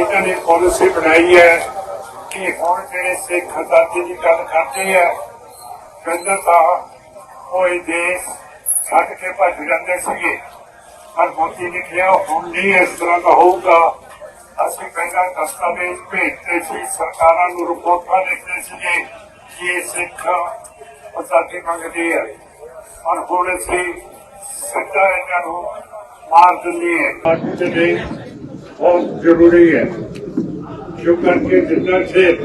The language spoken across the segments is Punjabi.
ਇਹਨਾਂ ਨੇ ਪਾਲਿਸੀ ਬਣਾਈ ਹੈ ਕਿ ਹੁਣ ਜਿਹੜੇ ਸਿੱਖ ਆਜ਼ਾਦੀ ਦੀ ਗੱਲ ਕਰਦੇ ਆ ਕਹਿੰਦਾ ਤਾਂ ਉਹ ਇਹ ਦੇਸ਼ ਛੱਡ ਕੇ ਭੱਜ ਜਾਂਦੇ ਸੀਗੇ। ਪਰ ਮੋਦੀ ਨੇ ਕਿਹਾ ਹੁਣ ਨਹੀਂ, ਇਸ ਤਰ੍ਹਾਂ ਦਾ ਹੋਊਗਾ। ਅਸੀਂ ਪਹਿਲਾਂ ਦਸਤਾਵੇਜ਼ ਭੇਜਦੇ ਸੀ, ਸਰਕਾਰਾਂ ਨੂੰ ਰਿਪੋਰਟਾਂ ਲਿਖਦੇ ਸੀਗੇ ਕਿ ਇਹ ਸਿੱਖ ਆਜ਼ਾਦੀ ਮੰਗਦੇ ਆ। ਔਰ ਹੁਣ ਅਸੀਂ ਸਿੱਧਾ ਇਹਨਾਂ ਨੂੰ ਮਾਰ ਦਿੰਦੇ ਆ। ਪਾਰਟੀ ਦੇ ਬਹੁਤ ਜ਼ਰੂਰੀ ਹੈ ਜੋ ਕਰਕੇ ਜਿੰਨਾ ਚਿਰ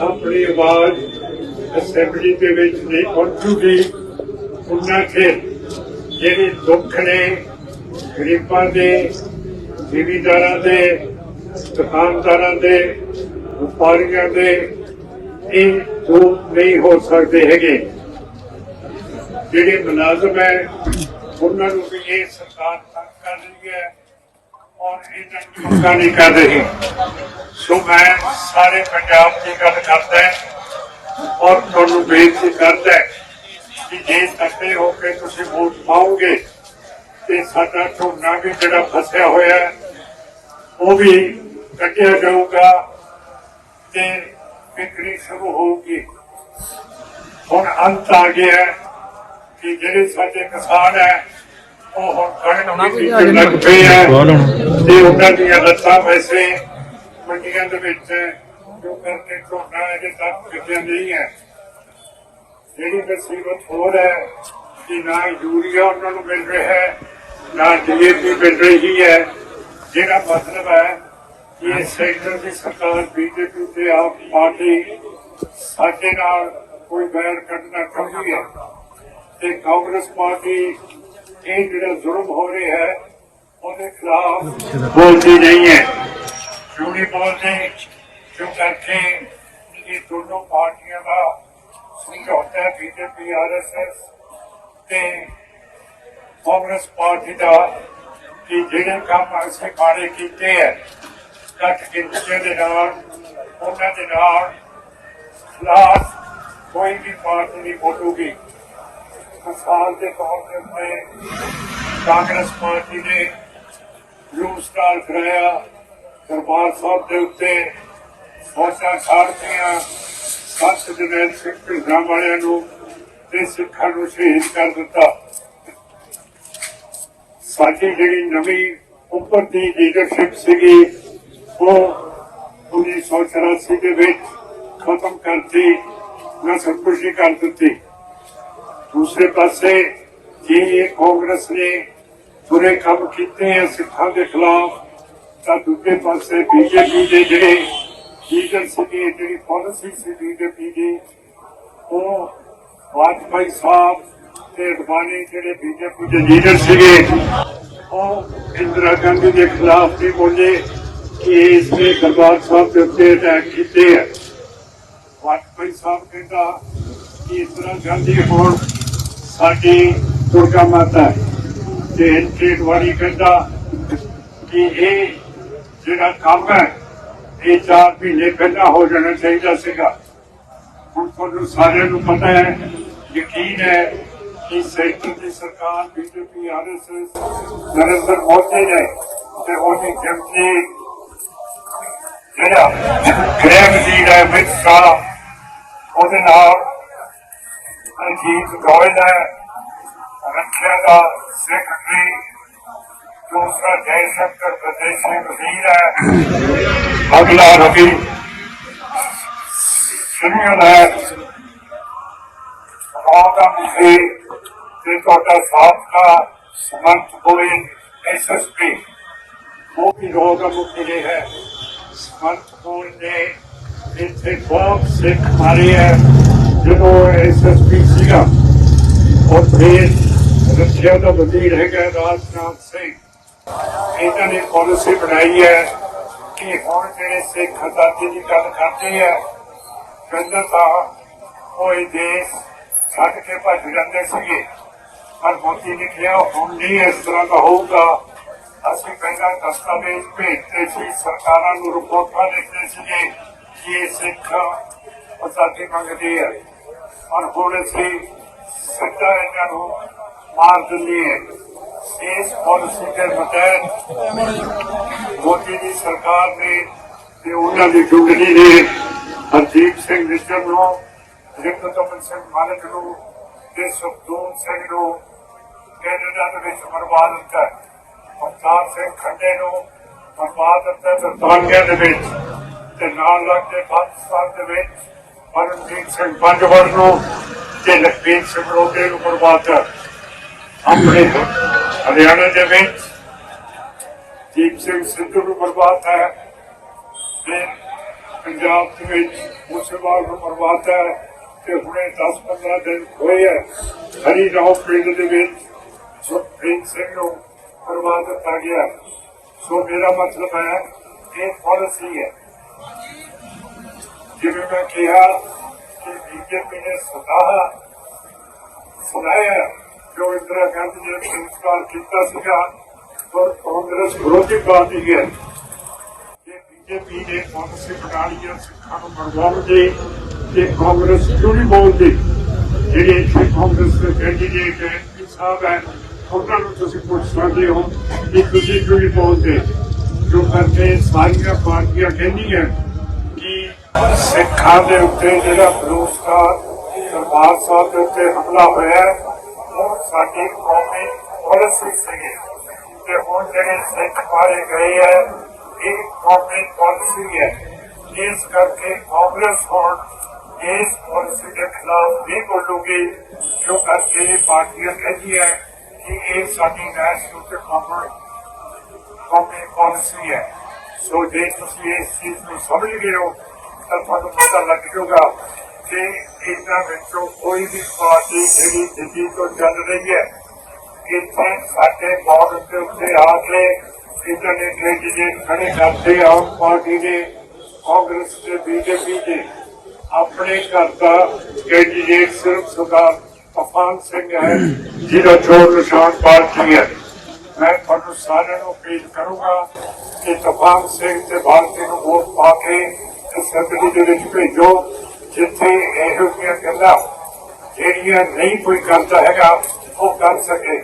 ਆਪਣੀ ਆਵਾਜ਼ ਅਸੈਂਬਲੀ ਦੇ ਵਿੱਚ ਨਹੀਂ ਪਹੁੰਚੂਗੀ, ਉਨਾ ਚਿਰ ਜਿਹੜੇ ਦੁੱਖ ਨੇ, ਗਰੀਬਾਂ ਦੇ, ਜ਼ਿਮੀਂਦਾਰਾਂ ਦੇ, ਦੁਕਾਨਦਾਰਾਂ ਦੇ, ਵਪਾਰੀਆਂ ਦੇ, ਇਹ ਦੂਰ ਨਹੀਂ ਹੋ ਸਕਦੇ ਹੈਗੇ। ਜਿਹੜੇ ਮੁਲਾਜ਼ਮ ਹੈ, ਉਹਨਾਂ ਨੂੰ ਵੀ ਇਹ ਸਰਕਾਰ ਤੰਗ ਕਰ ਰਹੀ ਹੈ। ਔਰ ਇਹਨਾਂ ਨੂੰ ਪੱਕਾ ਨਹੀਂ ਕਰ ਰਹੀ ਸੋ ਮੈਂ ਸਾਰੇ ਪੰਜਾਬ ਦੀ ਗੱਲ ਕਰਦਾ ਔਰ ਤੁਹਾਨੂੰ ਬੇਨਤੀ ਕਰਦਾ ਕਿ ਜੇ ਇਕੱਠੇ ਹੋ ਕੇ ਤੁਸੀਂ ਵੋਟ ਪਾਓਗੇ ਤੇ ਸਾਡਾ ਝੋਨਾ ਵੀ ਜਿਹੜਾ ਫਸਿਆ ਹੋਇਆ ਹੈ, ਉਹ ਵੀ ਕੱਟਿਆ ਜਾਊਗਾ ਤੇ ਵਿਕਰੀ ਸ਼ੁਰੂ ਹੋਊਗੀ। ਹੁਣ ਅੰਤ ਆ ਗਿਆ ਹੈ ਕਿ ਜਿਹੜੇ ਸਾਡੇ ਕਿਸਾਨ ਹੈ ਉਹ ਹੁਣ ਕਣਕ ਦੀ ਲੱਗ ਪਏ ਹੈ। ਤੇ ਉਹਨਾਂ ਦੀਆਂ ਲੱਤਾਂ ਵੈਸੇ ਮੰਡੀਆਂ ਦੇ ਵਿੱਚ ਜੋ ਕਰਕੇ ਝੋਨਾ ਅਜੇ ਤੱਕ ਕਿਤੇ ਨਹੀਂ ਹੈ ਜਿਹੜੀ ਮੁਸੀਬਤ ਹੋਰ ਹੈ, ਕਿ ਨਾ ਯੂਰੀਆ ਉਹਨਾਂ ਨੂੰ ਮਿਲ ਰਿਹਾ ਹੈ, ਨਾ ਡੀਏਪੀ ਮਿਲ ਰਹੀ ਹੈ। ਜਿਹੜਾ ਮਤਲਬ ਹੈ ਕਿ ਇਹ ਸੈਕਟਰ ਦੀ ਸਰਕਾਰ ਬੀਜੇਪੀ ਤੇ ਆਪ ਪਾਰਟੀ ਸਾਡੇ ਨਾਲ ਕੋਈ ਬੈਰ ਕੱਢਣਾ ਚਾਹੁੰਦੀ ਹੈ ਤੇ ਕਾਂਗਰਸ ਪਾਰਟੀ ਇਹ ਜਿਹੜਾ ਜ਼ੁਲਮ ਹੋ ਰਿਹਾ ਹੈ ਉਹਦੇ ਖਿਲਾਫ ਬੋਲਦੀ ਨਹੀਂ ਹੈ ਕਿਉਂ ਨਹੀਂ ਬੋਲਦੇ ਕਿਉਂ ਕਰਕੇ ਇਹ ਦੋਨੋਂ ਪਾਰਟੀਆਂ ਦਾ ਸਮਝੌਤਾ ਹੈ ਬੀਜੇਪੀ ਆਰਐਸਐਸ ਤੇ ਕਾਂਗਰਸ ਪਾਰਟੀ ਦਾ ਕਿ ਜਿਹੜੇ ਕੰਮ ਅਸੀਂ ਮਾੜੇ ਕੀਤੇ ਹੈ ਕੱਟ ਗਿਣਤੀ ਦੇ ਨਾਲ ਉਹਨਾਂ ਦੇ ਨਾਲ ਖਿਲਾਫ ਕੋਈ ਵੀ ਪਾਰਟੀ ਨਹੀਂ ਬੋਲੂਗੀ ਮਿਸਾਲ ਦੇ ਤੌਰ ਤੇ ਉੱਤੇ ਕਾਂਗਰਸ ਪਾਰਟੀ ਨੇ ਬਲੂ ਸਟਾਰ ਕਰਾਇਆ। ਦਰਬਾਰ ਸਾਹਿਬ ਦੇ ਉੱਤੇ ਫੌਜਾਂ ਛਾੜਤੀਆਂ ਸੱਤ ਜਨਰਲ ਸਿੰਘ ਢਿੰਗਰਾਂ ਵਾਲਿਆਂ ਨੂੰ ਤੇ ਸਿੱਖਾਂ ਨੂੰ ਸ਼ਹੀਦ ਕਰ ਦਿੱਤਾ। ਸਾਡੀ ਜਿਹੜੀ ਨਵੀਂ ਉੱਪਰ ਦੀ ਲੀਡਰਸ਼ਿਪ ਸੀਗੀ, ਉਹ 1984 ਦੇ ਵਿੱਚ ਖਤਮ ਕਰਤੀ ਨਸਲਕੁਸ਼ੀ ਕਰ ਦਿੱਤੀ। ਦੂਸਰੇ ਪਾਸੇ ਜੇ ਕਾਂਗਰਸ ਨੇ ਬੁਰੇ ਕੰਮ ਕੀਤੇ ਆ ਸਿੱਖਾਂ ਦੇ ਖਿਲਾਫ। ਤਾਂ ਦੂਜੇ ਪਾਸੇ ਬੀਜੇਪੀ ਦੇ ਜਿਹੜੇ ਲੀਡਰ ਸੀਗੇ, ਜਿਹੜੀ ਪਾਲਿਸੀ ਸੀ ਬੀਜੇਪੀ ਦੀ ਉਹ ਵਾਜਪਾਈ ਸਾਹਿਬ ਤੇ ਅਡਵਾਨੀ ਜਿਹੜੇ ਬੀਜੇਪੀ ਦੇ ਲੀਡਰ ਸੀਗੇ, ਉਹ ਇੰਦਰਾ ਗਾਂਧੀ ਦੇ ਖਿਲਾਫ ਵੀ ਬੋਲੇ ਕਿ ਇਸ ਨੇ ਦਰਬਾਰ ਸਾਹਿਬ ਦੇ ਉੱਤੇ ਅਟੈਕ ਕੀਤੇ ਆ। ਵਾਜਪਾਈ ਸਾਹਿਬ ਕਹਿੰਦਾ ਕਿ ਇੰਦਰਾ ਗਾਂਧੀ ਹੁਣ ਸਾਡੀ ਦੁਰਗਾ ਮਾਤਾ ਹੈ। ਤੇ ਇੰਟਰੇਟ ਵਾਲੀ ਕਹਿੰਦਾ ਕਿ ਇਹ ਜਿਹੜਾ ਕੰਮ ਹੈ, ਇਹ ਚਾਰ ਮਹੀਨੇ ਪਹਿਲਾਂ ਹੋ ਜਾਣਾ ਚਾਹੀਦਾ ਸੀਗਾ। ਹੁਣ ਤੁਹਾਨੂੰ ਸਾਰਿਆਂ ਨੂੰ ਪਤਾ ਹੈ, ਯਕੀਨ ਹੈ ਕਿ ਸੈਂਟਰ ਦੀ ਸਰਕਾਰ, ਬੀਜੇਪੀ ਆਰਐਸਐਸ ਨਰਿੰਦਰ ਮੋਦੀ ਨੇ ਤੇ ਉਹਦੀ ਜਿਮਨੀ ਜਿਹੜਾ ਗ੍ਰਹਿ ਵਜ਼ੀਰ ਹੈ, ਅਮਿਤ ਸ਼ਾਹ, ਉਹਦੇ ਨਾਲ ਅਜੀਤ ਗੋਇਲ ਹੈ ਰੱਖਿਆ ਦਾ ਸੈਕਟਰੀ ਦੂਸਰਾ ਜੈ ਸ਼ੰਕਰ ਪ੍ਰਦੇਸ਼ੀ ਵਜ਼ੀਰ ਹੈ ਅਗਲਾ ਰਵੀ ਸੁਨੀਲ ਹੈ ਰਾਦਾ ਮੁਖੀ ਤੇ ਤੁਹਾਡਾ ਸਾਬਕਾ ਸਮੰਤ ਹੋਏ ਐਸਐਸਪੀ ਉਹ ਵੀ ਰੋਗਾ ਮੁਕਤੀ ਨੇ ਹੈ ਸਮੰਤ ਹੋਏ ਨੇ ਇੱਥੇ ਬਹੁਤ ਸਿੱਖ ਮਾਰੇ ਹੈ ਜਦੋਂ ਐਸਐਸਪੀ ਸੀਗਾ ਔਰ ਫਿਰ ਰੱਖਿਆ ਦਾ ਵਜ਼ੀਰ ਹੈਗਾ ਰਾਜਨਾਥ ਸਿੰਘ। ਇਹਨਾਂ ਨੇ ਪਾਲਿਸੀ ਬਣਾਈ ਹੈ ਕਿ ਹੁਣ ਜਿਹੜੇ ਸਿੱਖ ਆਜ਼ਾਦੀ ਦੀ ਗੱਲ ਕਰਦੇ ਆ, ਕਹਿੰਦਾ ਤਾਂ ਉਹ ਇਹ ਦੇਸ਼ ਛੱਡ ਕੇ ਭੱਜ ਜਾਂਦੇ ਸੀਗੇ। ਪਰ ਮੋਦੀ ਨੇ ਕਿਹਾ, ਹੁਣ ਨਹੀਂ ਇਸ ਤਰ੍ਹਾਂ ਦਾ ਹੋਊਗਾ। ਅਸੀਂ ਪਹਿਲਾਂ ਦਸਤਾਵੇਜ਼ ਭੇਜਦੇ ਸੀ, ਸਰਕਾਰਾਂ ਨੂੰ ਰਿਪੋਰਟਾਂ ਲਿਖਦੇ ਸੀਗੇ ਕਿ ਇਹ ਸਿੱਖ ਆਜ਼ਾਦੀ ਮੰਗਦੇ ਆ। ਔਰ ਹੁਣ ਅਸੀਂ ਸਿੱਧਾ ਇਹਨਾਂ ਨੂੰ ਮਾਰ ਦਿੰਦੀ ਹੈ। ਇਸ ਪਾਲਿਸੀ ਦੇ ਮੁਤਾਬਕ ਮੋਦੀ ਦੀ ਸਰਕਾਰ ਨੇ ਤੇ ਉਹਨਾਂ ਦੀ ਜੁਗਨੀ ਨੇ ਹਰਦੀਪ ਸਿੰਘ ਨਿੱਜਰ ਨੂੰ ਰਿਕਤਮਨ ਸਿੰਘ ਮਾਲਕ ਨੂੰ ਤੇ ਸੁਖਦੂਨ ਸਿੰਘ ਨੂੰ ਕੈਨੇਡਾ ਦੇ ਵਿੱਚ ਬਰਬਾਦ ਦਿੱਤਾ। ਅਵਤਾਰ ਸਿੰਘ ਖੰਡੇ ਨੂੰ ਬਰਬਾਦ ਦਿੱਤਾ ਬਰਤਾਨੀਆ ਦੇ ਵਿੱਚ ਤੇ ਨਾਲ ਲੱਗਦੇ ਪਾਕਿਸਤਾਨ ਦੇ ਵਿੱਚ ਪਰਮਜੀਤ ਸਿੰਘ ਪੰਜਵਰ ਨੂੰ ਤੇ ਲਖਬੀਰ ਸਿੰਘ ਰੋਡੇ ਨੂੰ ਬਰਬਾਦ ਕਰ ਆਪਣੇ ਹਰਿਆਣਾ ਦੇ ਵਿੱਚ ਦੀਪ ਸਿੰਘ ਸਿੱਧੂ ਨੂੰ ਬਰਬਾਦ ਹੈ ਤੇ ਪੰਜਾਬ ਦੇ ਵਿੱਚ ਮੁਸਲਮਾਨ ਨੂੰ ਬਰਬਾਦ ਹੈ ਤੇ ਹੁਣੇ 10-15 ਦਿਨ ਹੋਏ ਹੈ। ਹਰੀ ਰਾਓ ਪਿੰਡ ਦੇ ਵਿੱਚ ਸੁਖਪ੍ਰੀਤ ਸਿੰਘ ਨੂੰ ਬਰਬਾਦ ਕੀਤਾ ਗਿਆ। ਸੋ ਮੇਰਾ ਮਤਲਬ ਹੈ, ਇਹ ਪਾਲਿਸੀ ਹੈ ਜਿਵੇਂ ਮੈਂ ਕਿਹਾ ਕਿ ਬੀਜੇਪੀ ਨੇ ਸਦਾ ਸੁਣਾਇਆ ਜੋ ਇੰਦਰਾ ਗਾਂਧੀ ਨੇ ਸੰਸਕਾਰ ਕੀਤਾ ਸੀਗਾ ਪਰ ਕਾਂਗਰਸ ਵਿਰੋਧੀ ਪਾਰਟੀ ਹੈ ਇਹ ਬੀਜੇਪੀ ਨੇ ਪਾਲਿਸੀ ਬਣਾ ਲਈ ਸਿੱਖਾਂ ਨੂੰ ਮਰਵਾਉਣ ਦੀ ਤੇ ਕਾਂਗਰਸ ਕਿਉਂ ਨਹੀਂ ਬੋਲਦੀ ਜਿਹੜੇ ਇੱਥੇ ਕਾਂਗਰਸ ਦੇ ਕੈਂਡੀਡੇਟ ਹੈ ਸਾਹਿਬ ਹੈ, ਉਹਨਾਂ ਨੂੰ ਤੁਸੀਂ ਪੁੱਛ ਸਕਦੇ ਹੋ ਕਿ ਤੁਸੀਂ ਕਿਉਂ ਨਹੀਂ ਬੋਲਦੇ ਜੋ ਕਰਕੇ ਸਾਰੀਆਂ ਪਾਰਟੀਆਂ ਕਹਿੰਦੀਆਂ ਕਿ ਸਿੱਖਾਂ ਦੇ ਉੱਤੇ ਜਿਹੜਾ ਬਲੂਸਟਾਰ ਦਰਬਾਰ ਸਾਹਿਬ ਦੇ ਉੱਤੇ ਹਮਲਾ ਹੋਇਆ ਸਾਡੀ ਕੌਮੀ ਪਾਲਿਸੀ ਸੀਗੀ ਤੇ ਹੁਣ ਜਿਹੜੇ ਸਿੱਖ ਮਾਰੇ ਗਏ ਹੈ ਇਹ ਕੌਮੀ ਪਾਲਿਸੀ ਹੈ ਇਸ ਕਰਕੇ ਕਾਂਗਰਸ ਹੁਣ ਇਸ ਪਾਲਿਸੀ ਦੇ ਖਿਲਾਫ ਨਹੀਂ ਬੋਲੂਗੀ ਜੋ ਕਰਕੇ ਇਹ ਪਾਰਟੀਆਂ ਕਹਿੰਦੀਆਂ ਕਿ ਇਹ ਸਾਡੀ ਨੈਸ਼ਨਲ ਤੇ ਕੌਮੀ ਕੌਮੀ ਪਾਲਿਸੀ ਹੈ ਸੋ ਜੇ ਤੁਸੀਂ ਇਸ ਚੀਜ਼ ਨੂੰ ਸਮਝ ਗਏ ਹੋ ਤਾਂ ਤੁਹਾਨੂੰ ਪਤਾ ਲੱਗ ਜਾਊਗਾ ਕਿ ਇਹਨਾਂ ਵਿੱਚੋਂ ਕੋਈ ਵੀ ਪਾਰਟੀ ਜਿਹੜੀ ਦਿੱਲੀ ਤੋਂ ਚੱਲ ਰਹੀ ਹੈ, ਇੱਥੇ ਸਾਡੇ ਬੋਰਡ ਦੇ ਉੱਤੇ ਆ ਕੇ ਇਹਨਾਂ ਨੇ ਕੈਂਡੀਡੇਟ ਖੜੇ ਕਰਦੇ ਆਮ ਪਾਰਟੀ ਨੇ ਕਾਂਗਰਸ ਤੇ ਬੀਜੇਪੀ ਦੇ, ਆਪਣੇ ਘਰ ਦਾ ਕੈਂਡੀਡੇਟ ਸਿਰਫ ਸਰਦਾਰ ਤੂਫਾਨ ਸਿੰਘ ਹੈ, ਜਿਹਦਾ ਚੋਰ ਨਿਸ਼ਾਨ ਪਾਰਟੀ ਹੈ। ਮੈਂ ਤੁਹਾਨੂੰ ਸਾਰਿਆਂ ਨੂੰ ਅਪੀਲ ਕਰੂੰਗਾ ਕਿ ਤਫਾਨ ਸਿੰਘ ਤੇ ਭਾਰਤੀ ਨੂੰ ਵੋਟ ਪਾ ਕੇ ਅਸੈਂਬਲੀ ਦੇ ਵਿੱਚ ਭੇਜੋ। ਜਿੱਥੇ ਇਹੋ ਜਿਹੀਆਂ ਗੱਲਾਂ ਜਿਹੜੀਆਂ ਨਹੀਂ ਕੋਈ ਕਰਦਾ ਹੈਗਾ ਉਹ ਕਰ ਸਕੇ।